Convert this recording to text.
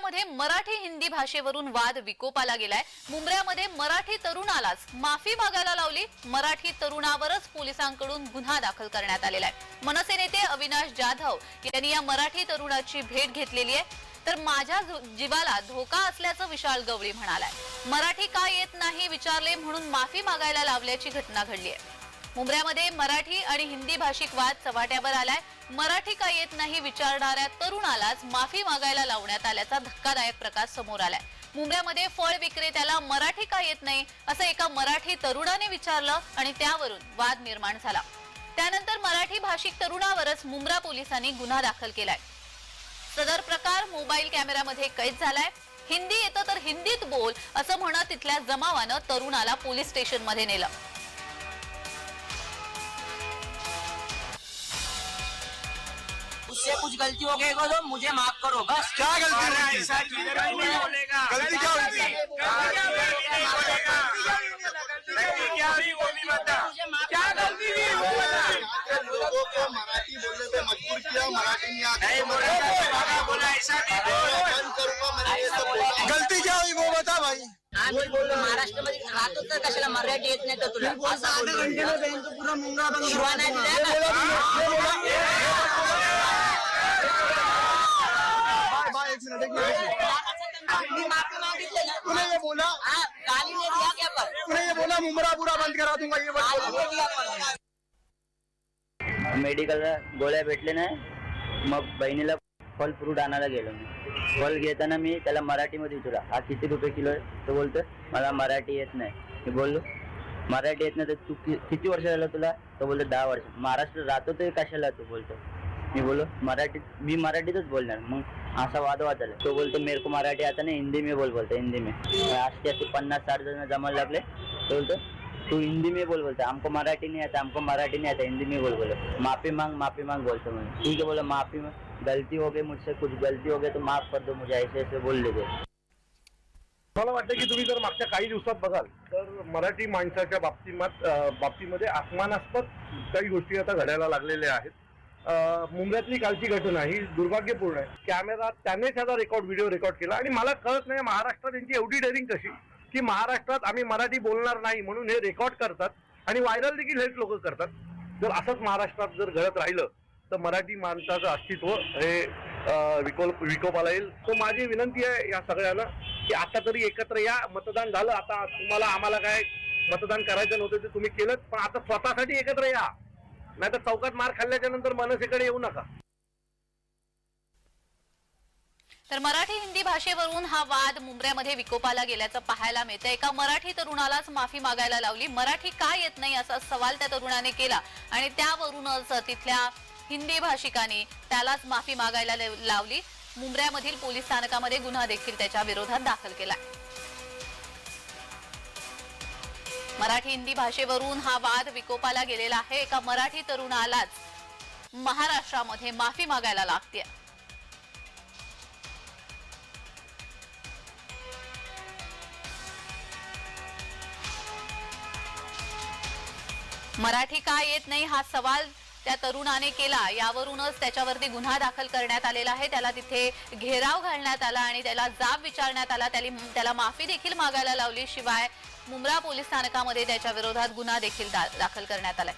मुंबऱ्यामध्ये मराठी हिंदी भाषेवरून वाद विकोपाला गेलाय. मुंबऱ्यामध्ये मराठी तरुणालाच माफी मागायला लावली. मराठी तरुणावरच पोलिसांकडून गुन्हा दाखल करण्यात आलेला आहे. मनसे नेते अविनाश जाधव यांनी या मराठी तरुणाची भेट घेतलेली आहे. तर माझ्या जीवाला धोका असल्याचं विशाल गवळी म्हणालाय. मराठी का येत नाही विचारले म्हणून माफी मागायला लावल्याची घटना घडली आहे. मुंबऱ्यामध्ये मराठी आणि हिंदी भाषिक वाद चव्हाट्यावर आलाय. मराठी का येत नाही विचारणाऱ्या तरुणालाच माफी मागायला लावण्यात आल्याचा धक्कादायक प्रकार समोर आलाय. मुंबऱ्यामध्ये फळ विक्रेत्याला मराठी का येत नाही असं एका मराठी तरुणाने विचारलं आणि त्यावरून वाद निर्माण झाला. त्यानंतर मराठी भाषिक तरुणावरच मुंब्रा पोलिसांनी गुन्हा दाखल केलाय. सदर प्रकार मोबाईल कॅमेऱ्यामध्ये कैद झालाय. हिंदी येतं तर हिंदीत बोल असं म्हणत तिथल्या जमावानं तरुणाला पोलीस स्टेशनमध्ये नेलं. उससे कुछ गलती हो गई तो मुझे माफ करो बस। क्या गलती हुई थी? गलती क्या हुई थी? गलती क्या हुई वो भी बता क्या गलती हुई वो बता लोगों को मराठी बोलने पे मजबूर किया मराठी नहीं आती? नहीं तो बोला मराठी बोला बोला? ऐसा नहीं बोला? बंद करूंगा मैंने ये सब बोला गलती क्या हुई वो बता भाई। आम्ही महाराष्ट्रामध्ये राहतो तर कशाला मराठी येत नाही तर तुला? असं शिवा नाही दिल्या भाई भाई एक मिनट एक मिनट तूने ये बोला गाली ने दिया क्या पर तूने ये बोला मुमरा पूरा बंद करा दूंगा ये बात बोला मेडिकलला गोळ्या भेटले नाही मग बहिणीला फल फ्रूट आणायला गेलो मी. फल घेताना मी त्याला मराठीमध्ये विचारला हा किती रुपये किलो आहे? तो बोलतो मला मराठी येत नाही. मी बोललो मराठी येत नाही तर तू किती वर्ष झालं तुला? तो बोलतो दहा वर्ष. महाराष्ट्र राहतो ते कशाला? तू बोलतो मी बोलो मराठीत मी मराठीतच बोलणार. मग असा वाद वाद झाला तो बोलतो मेरे को मराठी आता नाही हिंदी मे बोल बोलतो हिंदी मे. असे असे पन्नास साठ जण जमायला लागले. तो बोलतो तू हिंदी मे बोल बोलतो आमको मराठी नाही आता आमको मराठी नाही आता हिंदी मी बोल बोलतो. माफी मांग माफी मांग बोलतो म्हणून ठीक आहे बोला माफी गलती हो गई मुझसे कुछ गलती हो गई तो माफ कर दो मुझे ऐसे ऐसे बोल देते. मला वाटतं की तुम्ही जर मागच्या काही दिवसात बघाल तर मराठी माणसाच्या बाबतीमध्ये बाबतीमध्ये आसमानास्पद काही गोष्टी आता घडायला लागलेल्या आहेत. मुंबईतली कालची घटना ही दुर्भाग्यपूर्ण आहे. कॅमेरा त्यानेच त्याचा रेकॉर्ड व्हिडिओ रेकॉर्ड केला. आणि मला कळत नाही महाराष्ट्रात यांची एवढी डेअरिंग कशी? की महाराष्ट्रात आम्ही मराठी बोलणार नाही म्हणून हे रेकॉर्ड करतात आणि व्हायरल देखील हेच लोक करतात. जर असंच महाराष्ट्रात जर घडत राहिलं तर मराठी माणसाचं अस्तित्व हे विकोप विकोपाला येईल. तो माझी विनंती आहे या सगळ्यांना की आता तरी एकत्र या. मतदान झालं आता तुम्हाला आम्हाला काय मतदान करायचं नव्हतं ते तुम्ही केलं पण आता स्वतःसाठी एकत्र या. नाही तर चौकात मार खाल्ल्याच्या नंतर मनसेकडे येऊ नका. तर मराठी हिंदी भाषेवरून हा वाद मुंबऱ्यामध्ये विकोपाला गेल्याचं पाहायला मिळतं एका मराठी तरुणालाच माफी मागायला लावली. मराठी का येत नाही असा सवाल त्या तरुणाने केला. आणि त्यावरूनच तिथल्या हिंदी भाषिकाने त्यालाच माफी मागायला लावली. मुंबऱ्यामधील पोलीस स्थानकामध्ये गुन्हा देखील त्याच्या विरोधात दाखल केला मराठी हिंदी भाषेवरून हा वाद विकोपाला गेलेला आहे. एका मराठी तरुणालाच महाराष्ट्रामध्ये माफी मागायला लागते मराठी का येत नाही हा सवाल त्या तरुणाने केला. यावरूनच त्याच्यावरती गुन्हा दाखल करण्यात आलेला आहे. त्याला तिथे घेराव घालण्यात आला आणि त्याला जाब विचारण्यात आला. त्याला त्याला माफी देखील मागायला लावली. शिवाय मुंब्रा पोलीस स्थानकामध्ये त्याच्या विरोधात गुन्हा देखील दाखल करण्यात आलाय.